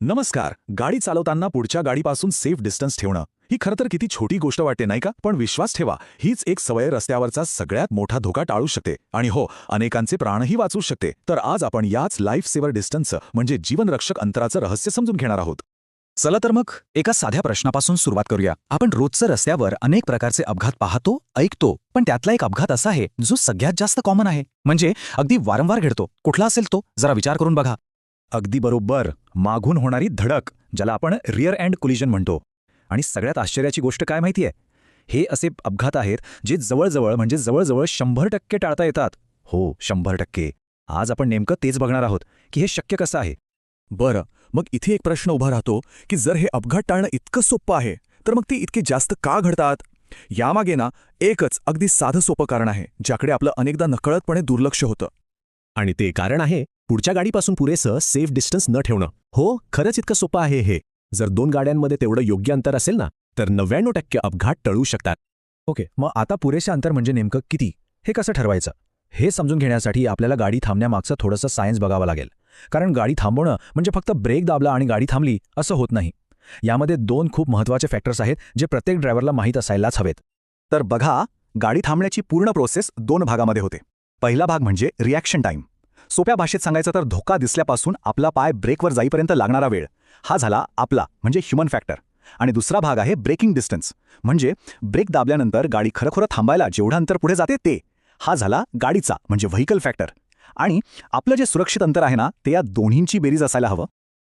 नमस्कार. गाडी चालवताना पुढच्या गाडीपासून सेफ डिस्टन्स ठेवणं. ही खरं तर किती छोटी गोष्ट वाटते नाही का? पण विश्वास ठेवा. हीच एक सवय रस्त्यावरचा सगळ्यात मोठा धोका टाळू शकते. आणि हो अनेकांचे प्राणही वाचू शकते. तर आज आपण याच लाईफ सेवर डिस्टन्सचं म्हणजे जीवनरक्षक अंतराचं रहस्य समजून घेणार आहोत. चला तर मग एका साध्या प्रश्नापासून सुरुवात करूया. आपण रोजचं रस्त्यावर अनेक प्रकारचे अपघात पाहतो ऐकतो पण त्यातला एक अपघात असा आहे जो सगळ्यात जास्त कॉमन आहे. म्हणजे अगदी वारंवार घडतो. कुठला असेल तो? जरा विचार करून बघा. अगदी बरोबर. मागून होणारी धडक ज्याला आपण रिअर अँड कोलिजन म्हणतो. आणि सगळ्यात आश्चर्याची गोष्ट काय माहितीये हे असे अपघात आहेत जे जवळजवळ म्हणजे जवळजवळ शंभर टक्के टाळता येतात. हो शंभर टक्के. आज आपण नेमकं तेच बघणार आहोत की हे शक्य कसं आहे? बरं मग इथे एक प्रश्न उभा राहतो की जर हे अपघात टाळणं इतकं सोपं आहे तर मग ते इतके जास्त का घडतात? यामागे ना एकच अगदी साधं सोपं कारण आहे ज्याकडे आपलं अनेकदा नकळतपणे दुर्लक्ष होतं. आणि ते कारण आहे पुढच्या गाडीपासून पुरेसं सेफ डिस्टन्स न ठेवणं. हो खरंच इतकं सोपं आहे हे. जर दोन गाड्यांमध्ये तेवढं योग्य अंतर असेल ना तर नव्याण्णव टक्के अपघात टळू शकतात. ओके मग आता पुरेसे अंतर म्हणजे नेमकं किती? हे कसं ठरवायचं? हे समजून घेण्यासाठी आपल्याला गाडी थांबण्यामागचं थोडंसं सायन्स बघावं लागेल. कारण गाडी थांबवणं म्हणजे फक्त ब्रेक दाबला आणि गाडी थांबली असं होत नाही. यामध्ये दोन खूप महत्त्वाचे फॅक्टर्स आहेत जे प्रत्येक ड्रायव्हरला माहीत असायलाच हवेत. तर बघा गाडी थांबण्याची पूर्ण प्रोसेस दोन भागामध्ये होते. पहिला भाग म्हणजे रिॲक्शन टाईम सोप्या भाषेत सांगायचं तर धोका दिसल्यापासून आपला पाय ब्रेकवर जाईपर्यंत लागणारा वेळ हा झाला आपला म्हणजे ह्युमन फॅक्टर आणि दुसरा भाग आहे ब्रेकिंग डिस्टन्स. म्हणजे ब्रेक दाबल्यानंतर गाडी खरोखर थांबायला जेवढं अंतर पुढे जाते ते. हा झाला गाडीचा म्हणजे व्हेकल फॅक्टर. आणि आपलं जे सुरक्षित अंतर आहे ना ते या दोन्हींची बेरीज असायला हवं.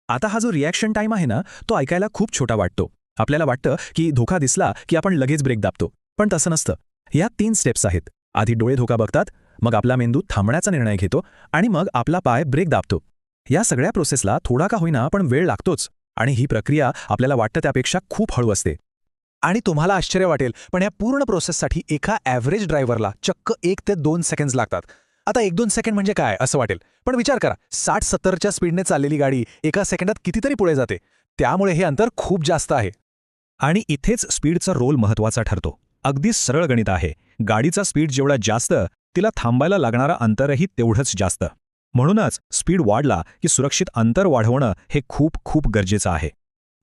आता हा जो रिॲक्शन टाईम आहे ना तो ऐकायला खूप छोटा वाटतो. आपल्याला वाटतं की धोका दिसला की आपण लगेच ब्रेक दाबतो. पण तसं नसतं. या तीन स्टेप्स आहेत. आधी डोळे धोका बघतात मग आपला मेंदू थांबण्याचा निर्णय घेतो आणि मग आपला पाय ब्रेक दाबतो. या सगळ्या प्रोसेसला थोडा का होईना पण वेळ लागतोच आणि ही प्रक्रिया आपल्याला वाटतं त्यापेक्षा खूप हळू असते. आणि तुम्हाला आश्चर्य वाटेल पण या पूर्ण प्रोसेससाठी एका ॲव्हरेज ड्रायव्हरला चक्क एक ते दोन सेकंड्स लागतात. आता एक दोन सेकंड म्हणजे काय असं वाटेल. पण विचार करा साठ सत्तरच्या स्पीडने चाललेली गाडी एका सेकंदात कितीतरी पुढे जाते. त्यामुळे हे अंतर खूप जास्त आहे. आणि इथेच स्पीडचा रोल महत्त्वाचा ठरतो. अगदी सरळ गणित आहे. गाडीचा स्पीड जेवढा जास्त तिला थांबायला लागणारा अंतरही तेवढंच जास्त. म्हणूनच स्पीड वाढला की सुरक्षित अंतर वाढवणं हे खूप खूप गरजेचं आहे.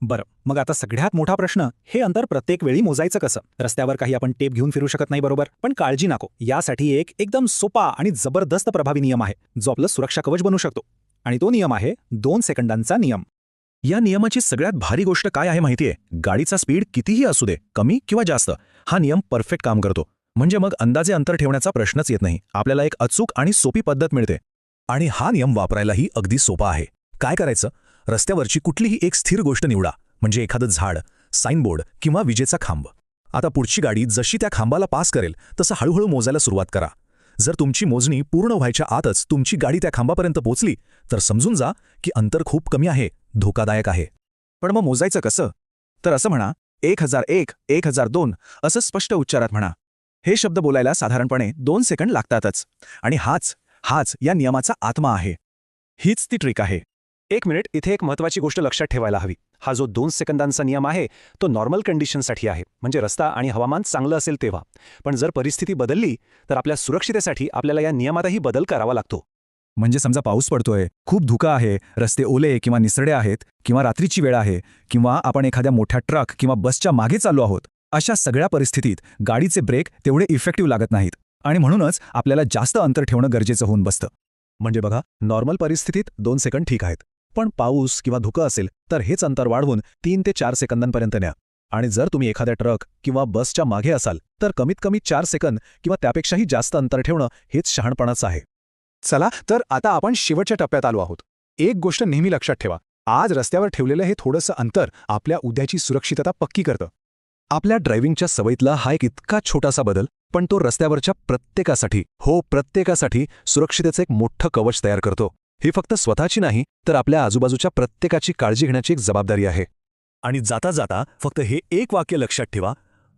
बरं मग आता सगळ्यात मोठा प्रश्न हे अंतर प्रत्येक वेळी मोजायचं कसं? रस्त्यावर काही आपण टेप घेऊन फिरू शकत नाही बरोबर? पण काळजी नको. यासाठी एक एकदम सोपा आणि जबरदस्त प्रभावी नियम आहे जो आपलं सुरक्षा कवच बनू शकतो. आणि तो नियम आहे दोन सेकंदांचा नियम. या नियमाची सगळ्यात भारी गोष्ट काय आहे माहितीये? गाडीचा स्पीड कितीही असू दे कमी किंवा जास्त हा नियम परफेक्ट काम करतो. म्हणजे मग अंदाजे अंतर ठेवण्याचा प्रश्नच येत नाही. आपल्याला एक अचूक आणि सोपी पद्धत मिळते. आणि हा नियम वापरायलाही अगदी सोपा आहे. काय करायचं? रस्त्यावरची कुठलीही एक स्थिर गोष्ट निवडा. म्हणजे एखादं झाड साईनबोर्ड किंवा विजेचा खांब. आता पुढची गाडी जशी त्या खांबाला पास करेल तसं हळूहळू मोजायला सुरुवात करा. जर तुमची मोजणी पूर्ण व्हायच्या आतच तुमची गाडी त्या खांबापर्यंत पोचली तर समजून जा की अंतर खूप कमी आहे धोकादायक आहे. पण मग मोजायचं कसं? तर असं म्हणा एक हजार एक एक हजार दोन असं स्पष्ट उच्चारात म्हणा. हे शब्द बोलायला साधारणपणे दोन सेकंड लागतातच. आणि हाच हाच या नियमाचा आत्मा आहे. हीच ती ट्रिक आहे. एक मिनिट इथे एक महत्वाची गोष्ट लक्षात ठेवायला हवी. हा जो दोन सेकंदांचा नियम आहे तो नॉर्मल कंडिशनसाठी आहे. म्हणजे रस्ता आणि हवामान चांगलं असेल तेव्हा. पण जर परिस्थिती बदलली तर आपल्या सुरक्षितेसाठी आपल्याला या नियमातही बदल करावा लागतो. म्हणजे समजा पाऊस पडतोय खूप धुका आहे रस्ते ओले किंवा निसरडे आहेत किंवा रात्रीची वेळ आहे किंवा आपण एखाद्या मोठ्या ट्रक किंवा बसच्या मागे चाललो आहोत अशा सगळ्या परिस्थितीत गाडीचे ब्रेक तेवढे इफेक्टिव्ह लागत नाहीत. आणि म्हणूनच आपल्याला जास्त अंतर ठेवणं गरजेचं होऊन बसतं. म्हणजे बघा नॉर्मल परिस्थितीत दोन सेकंड ठीक आहेत. पण पाऊस किंवा धुकं असेल तर हेच अंतर वाढवून तीन ते चार सेकंदांपर्यंत न्या. आणि जर तुम्ही एखाद्या ट्रक किंवा बसच्या मागे असाल तर कमीत कमी चार सेकंद किंवा त्यापेक्षाही जास्त अंतर ठेवणं हेच शहाणपणाचं आहे. चला तर आता आपण शेवटच्या टप्प्यात आलो आहोत. एक गोष्ट नेहमी लक्षात ठेवा. आज रस्त्यावर ठेवलेलं हे थोडंसं अंतर आपल्या उद्याची सुरक्षितता पक्की करतं. आपल्या ड्रायव्हिंगच्या सवयीतला हा एक इतका छोटासा बदल पण तो रस्त्यावरच्या प्रत्येकासाठी हो प्रत्येकासाठी सुरक्षितेचं एक मोठं कवच तयार करतो. ही फक्त स्वतःची नाही तर आपल्या आजूबाजूच्या प्रत्येकाची काळजी घेण्याची एक जबाबदारी आहे. आणि जाता जाता फक्त हे एक वाक्य लक्षात ठेवा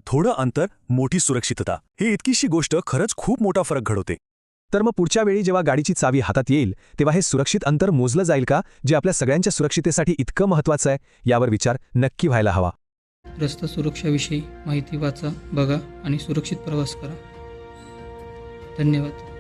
थोडं अंतर मोठी सुरक्षितता. ही इतकीशी गोष्ट खरंच खूप मोठा फरक घडवते. तर मग पुढच्या वेळी जेव्हा गाडीची चावी हातात येईल तेव्हा हे सुरक्षित अंतर मोजलं जाईल का जे आपल्या सगळ्यांच्या सुरक्षितेसाठी इतकं महत्वाचं आहे यावर विचार नक्की व्हायला हवा. रस्ता सुरक्षाविषयी माहिती वाचा बघा आणि सुरक्षित प्रवास करा. धन्यवाद.